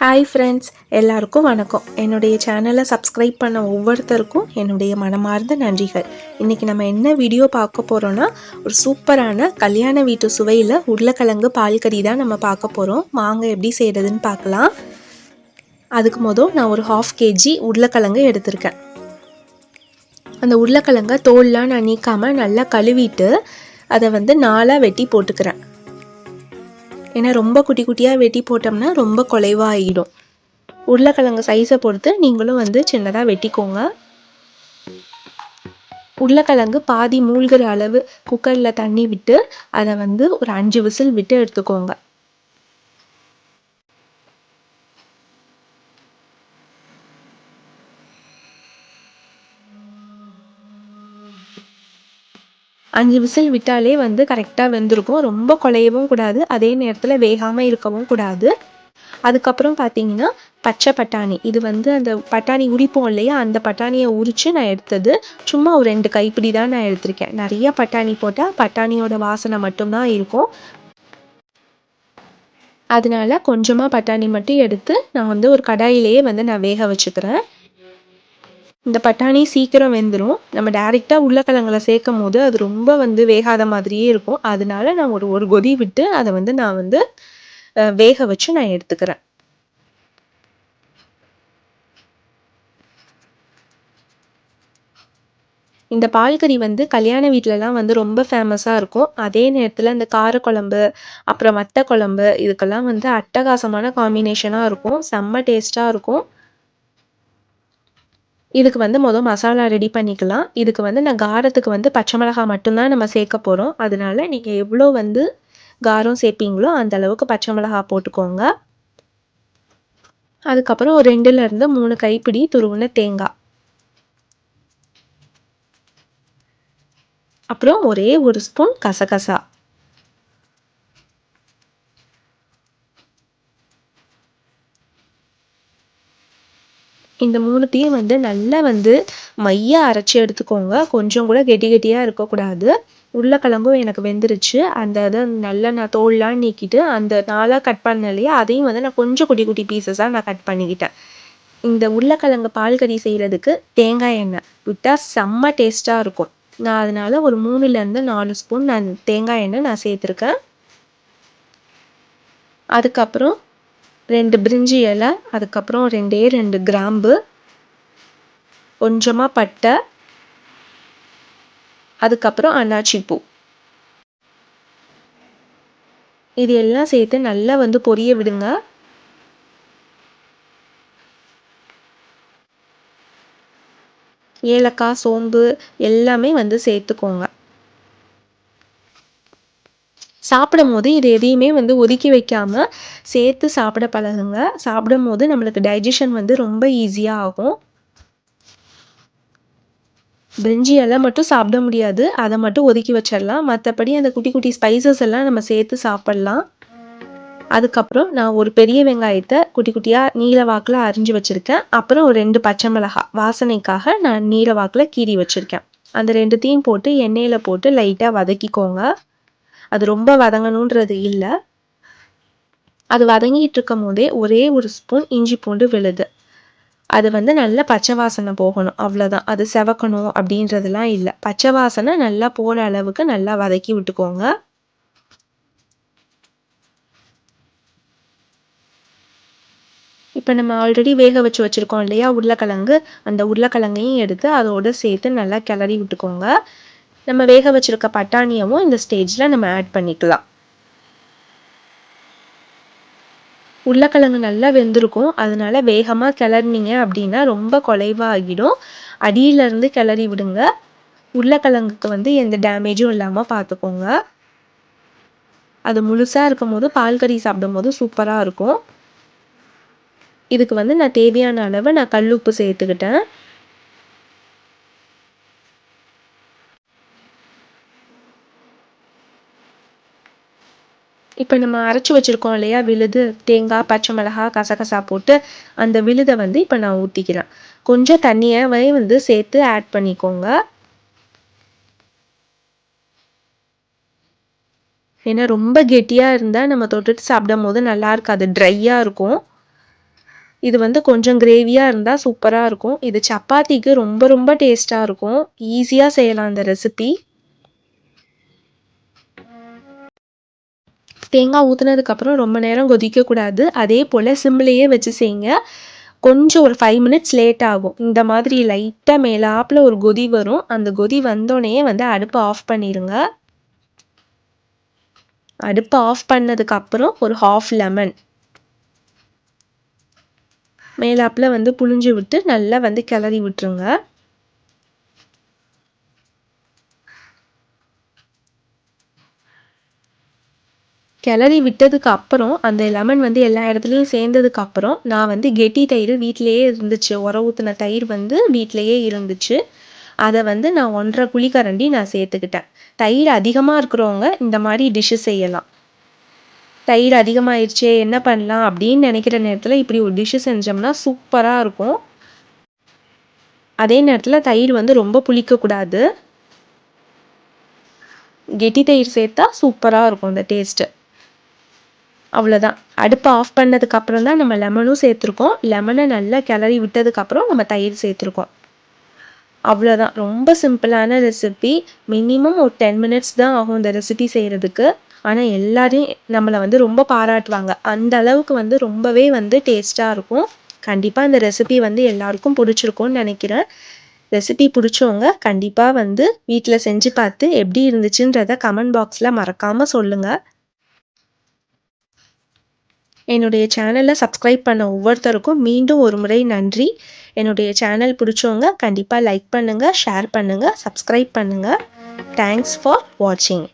Hi friends எல்லாருக்கும் வணக்கம். என்னுடைய சேனலை சப்ஸ்கிரைப் பண்ண ஒவ்வொருத்தருக்கும் என்னுடைய மனமார்ந்த நன்றிகள். இன்றைக்கி நம்ம என்ன வீடியோ பார்க்க போகிறோன்னா ஒரு சூப்பரான கல்யாண வீட்டு சுவையில் உருளைக்கிழங்கு பால்கறி தான் நம்ம பார்க்க போகிறோம் வாங்க எப்படி செய்கிறதுன்னு பார்க்கலாம். அதுக்கு மொதல் நான் ஒரு ஹாஃப் கேஜி உருளைக்கிழங்கு எடுத்திருக்கேன். அந்த உருளைக்கிழங்கை தோல்லாம் நான் நீக்காமல் நல்லா கழுவிட்டு அதை வந்து நாளாக வெட்டி போட்டுக்கிறேன். ஏன்னா ரொம்ப குட்டி குட்டியாக வெட்டி போட்டோம்னா ரொம்ப குலைவாகிடும் உருளைக்கிழங்கு சைஸை பொறுத்து நீங்களும் வந்து சின்னதாக வெட்டிக்கோங்க. உருளைக்கிழங்கு பாதி மூழ்கிற அளவு குக்கரில் தண்ணி விட்டு அதை வந்து ஒரு அஞ்சு விசில் விட்டு எடுத்துக்கோங்க. அஞ்சு விசில் விட்டாலே வந்து கரெக்டாக வெந்திருக்கும். ரொம்ப குழையவும் கூடாது. அதே நேரத்தில் வேகாமல் இருக்கவும் கூடாது. அதுக்கப்புறம் பார்த்தீங்கன்னா பச்சை பட்டாணி. இது வந்து அந்த பட்டாணி உரிப்போம் இல்லையா? அந்த பட்டாணியை உரித்து நான் எடுத்தது. சும்மா ஒரு ரெண்டு கைப்பிடி தான் நான் எடுத்திருக்கேன். நிறைய பட்டாணி போட்டால் பட்டாணியோட வாசனை மட்டும்தான் இருக்கும். அதனால கொஞ்சமாக பட்டாணி மட்டும் எடுத்து நான் வந்து ஒரு கடாயிலேயே வந்து நான் வேக வச்சுக்கிறேன். இந்த பட்டாணி சீக்கிரம் வெந்துடும் நம்ம டேரெக்டாக உருளைக்கிழங்குல சேர்க்கும் போது அது ரொம்ப வந்து வேகாத மாதிரியே இருக்கும். அதனால நான் ஒரு ஒரு கொதி விட்டு அதை வந்து நான் வந்து வேக வச்சு நான் எடுத்துக்கிறேன். இந்த பால்கறி வந்து கல்யாண வீட்டிலலாம் வந்து ரொம்ப ஃபேமஸாக இருக்கும். அதே நேரத்தில் இந்த காரக்குழம்பு அப்புறம் வத்த குழம்பு இதுக்கெல்லாம் வந்து அட்டகாசமான காம்பினேஷனாக இருக்கும். செம்ம டேஸ்ட்டாக இருக்கும். இதுக்கு வந்து மொதல் மசாலா ரெடி பண்ணிக்கலாம். இதுக்கு வந்து நான் காரத்துக்கு வந்து பச்சை மிளகா மட்டும்தான் நம்ம சேர்க்க போகிறோம் அதனால நீங்கள் எவ்வளோ வந்து காரம் சேர்ப்பீங்களோ அந்த அளவுக்கு பச்சை மிளகா போட்டுக்கோங்க. அதுக்கப்புறம் ஒரு ரெண்டுலேருந்து மூணு கைப்பிடி துருவுன தேங்காய். அப்புறம் ஒரே ஒரு ஸ்பூன் கசகசா. இந்த மூணுத்தையும் வந்து நல்லா வந்து மையாக அரைச்சி எடுத்துக்கோங்க. கொஞ்சம் கூட கெட்டி கெட்டியாக இருக்கக்கூடாது. உருளைக்கிழங்கும் எனக்கு வெந்துருச்சு. அந்த இதை நல்லா நான் தோல்லாம் நீக்கிட்டு அந்த நாளாக கட் பண்ணேன் இல்லையா? அதையும் வந்து நான் கொஞ்சம் குட்டி குட்டி பீசஸாக நான் கட் பண்ணிக்கிட்டேன். இந்த உருளைக்கிழங்கு பால் கறி செய்கிறதுக்கு தேங்காய் எண்ணெய் விட்டால் செம்ம டேஸ்ட்டாக இருக்கும். நான் அதனால் ஒரு மூணுலேருந்து நாலு ஸ்பூன் நான் தேங்காய் எண்ணெய் நான் சேர்த்துருக்கேன். அதுக்கப்புறம் ரெண்டு பிரிஞ்சி இலை அதுக்கப்புறம் ரெண்டே ரெண்டு கிராம்பு கொஞ்சமாக பட்டை அதுக்கப்புறம் அன்னாச்சி பூ. இது எல்லாம் சேர்த்து நல்லா வந்து பொரிய விடுங்க. ஏலக்காய் சோம்பு எல்லாமே வந்து சேர்த்துக்கோங்க. சாப்பிடும் போது இது எதையுமே வந்து ஒதுக்கி வைக்காமல் சேர்த்து சாப்பிட பழகுங்க. சாப்பிடும் போது நம்மளுக்கு டைஜஷன் வந்து ரொம்ப ஈஸியாக ஆகும். பிரிஞ்சி எல்லாம் மட்டும் சாப்பிட முடியாது. அதை மட்டும் ஒதுக்கி வச்சிடலாம். மற்றபடி அந்த குட்டி குட்டி ஸ்பைசஸ் எல்லாம் நம்ம சேர்த்து சாப்பிட்லாம். அதுக்கப்புறம் நான் ஒரு பெரிய வெங்காயத்தை குட்டி குட்டியாக நீல வாக்கில் அரிஞ்சு வச்சுருக்கேன். அப்புறம் ஒரு ரெண்டு பச்சை மிளகாய். வாசனைக்காக நான் நீல வாக்கில் கீறி வச்சுருக்கேன். அந்த ரெண்டுத்தையும் போட்டு எண்ணெயில் போட்டு லைட்டாக வதக்கிக்கோங்க. அது ரொம்ப வதங்கணுன்றது இல்லை. அது வதங்கிட்டு இருக்கும் போதே ஒரே ஒரு ஸ்பூன் இஞ்சி பூண்டு விழுது. அது வந்து நல்ல பச்சை வாசனை போகணும் அவ்வளோதான் அது செவக்கணும் அப்படின்றதுலாம் இல்லை. பச்சை வாசனை நல்லா போகிற அளவுக்கு நல்லா வதக்கி விட்டுக்கோங்க. இப்போ நம்ம ஆல்ரெடி வேக வச்சு வச்சுருக்கோம் இல்லையா உருளைக்கிழங்கு? அந்த உருளைக்கிழங்கையும் எடுத்து அதோடு சேர்த்து நல்லா கிளறி விட்டுக்கோங்க. நம்ம வேக வச்சுருக்க பட்டாணியவும் இந்த ஸ்டேஜில் நம்ம ஆட் பண்ணிக்கலாம். உருளைக்கிழங்கு நல்லா வெந்திருக்கும். அதனால வேகமாக கிளறினீங்க அப்படின்னா ரொம்ப குலைவாகிடும். அடியிலேருந்து கிளறி விடுங்க. உருளைக்கிழங்குக்கு வந்து எந்த டேமேஜும் இல்லாமல் பார்த்துக்கோங்க. அது முழுசாக இருக்கும் போது பால் கறி சாப்பிடும் போது சூப்பராக இருக்கும். இதுக்கு வந்து நான் தேவையான அளவு நான் கல் உப்பு சேர்த்துக்கிட்டேன். இப்போ நம்ம அரைச்சி வச்சுருக்கோம் இல்லையா? விழுது தேங்காய் பச்சை மிளகா கசகசா போட்டு அந்த விழுதை வந்து இப்போ நான் ஊற்றிக்கிறேன் கொஞ்சம் தண்ணியவே வந்து சேர்த்து ஆட் பண்ணிக்கோங்க. ஏன்னா ரொம்ப கெட்டியாக இருந்தால் நம்ம தொட்டுட்டு சாப்பிடும் போது நல்லா இருக்காது. ட்ரையாக இருக்கும். இது வந்து கொஞ்சம் கிரேவியாக இருந்தால் சூப்பராக இருக்கும். இது சப்பாத்திக்கு ரொம்ப ரொம்ப டேஸ்ட்டாக இருக்கும். ஈஸியாக செய்யலாம் இந்த ரெசிபி தேங்காய் ஊற்றுனதுக்கப்புறம் ரொம்ப நேரம் கொதிக்கக்கூடாது. அதே போல் சிம்லேயே வச்சு செய்யுங்க கொஞ்சம் ஒரு ஃபைவ் மினிட்ஸ் லேட் ஆகும். இந்த மாதிரி லைட்டாக மேலாப்பில் ஒரு கொதி வரும். அந்த கொதி வந்தோடனே வந்து அடுப்பை ஆஃப் பண்ணிடுங்க அடுப்பை ஆஃப் பண்ணதுக்கப்புறம் ஒரு ஹாஃப் லெமன் மேலாப்பில் வந்து புழிஞ்சு விட்டு நல்லா வந்து கிளறி விட்டுருங்க. கிளறி விட்டதுக்கு அப்புறம் அந்த லெமன் வந்து எல்லா இடத்துலையும் சேர்ந்ததுக்கு அப்புறம் நான் வந்து கெட்டி தயிர் வீட்டிலையே இருந்துச்சு. உர ஊற்றின தயிர் வந்து வீட்டிலையே இருந்துச்சு. அதை வந்து நான் ஒன்றரை குழிக்கரண்டி நான் சேர்த்துக்கிட்டேன். தயிர் அதிகமாக இருக்கிறவங்க இந்த மாதிரி டிஷ்ஷு செய்யலாம். தயிர் அதிகமாகிடுச்சே என்ன பண்ணலாம் அப்படின்னு நினைக்கிற நேரத்தில் இப்படி ஒரு டிஷ்ஷு செஞ்சோம்னா சூப்பராக இருக்கும். அதே நேரத்தில் தயிர் வந்து ரொம்ப புளிக்கக்கூடாது. கெட்டி தயிர் சேர்த்தா சூப்பராக இருக்கும் இந்த டேஸ்ட்டு அவ்வளோதான் அடுப்பை ஆஃப் பண்ணதுக்கப்புறம் தான் நம்ம லெமனும் சேர்த்துருக்கோம். லெமனை நல்லா கிளறி விட்டதுக்கப்புறம் நம்ம தயிர் சேர்த்துருக்கோம். அவ்வளோதான் ரொம்ப சிம்பிளான ரெசிபி மினிமம் ஒரு டென் மினிட்ஸ் தான் ஆகும் இந்த ரெசிபி செய்கிறதுக்கு ஆனால் எல்லாரையும் நம்மளை வந்து ரொம்ப பாராட்டுவாங்க. அந்த அளவுக்கு வந்து ரொம்பவே வந்து டேஸ்ட்டாக இருக்கும். கண்டிப்பாக இந்த ரெசிபி வந்து எல்லாருக்கும் பிடிச்சிருக்கும்னு நினைக்கிறேன். ரெசிபி பிடிச்சவங்க கண்டிப்பாக வந்து வீட்டில் செஞ்சு பார்த்து எப்படி இருந்துச்சுன்றத கமெண்ட் பாக்ஸில் மறக்காமல் சொல்லுங்கள் என்னுடைய சேனலை சப்ஸ்கிரைப் பண்ண ஒவ்வொருத்தருக்கும் மீண்டும் ஒரு முறை நன்றி. என்னுடைய சேனல் பிடிச்சவங்க கண்டிப்பாக லைக் பண்ணுங்கள் ஷேர் பண்ணுங்கள் சப்ஸ்கிரைப் பண்ணுங்கள் தேங்க்ஸ் ஃபார் வாட்சிங்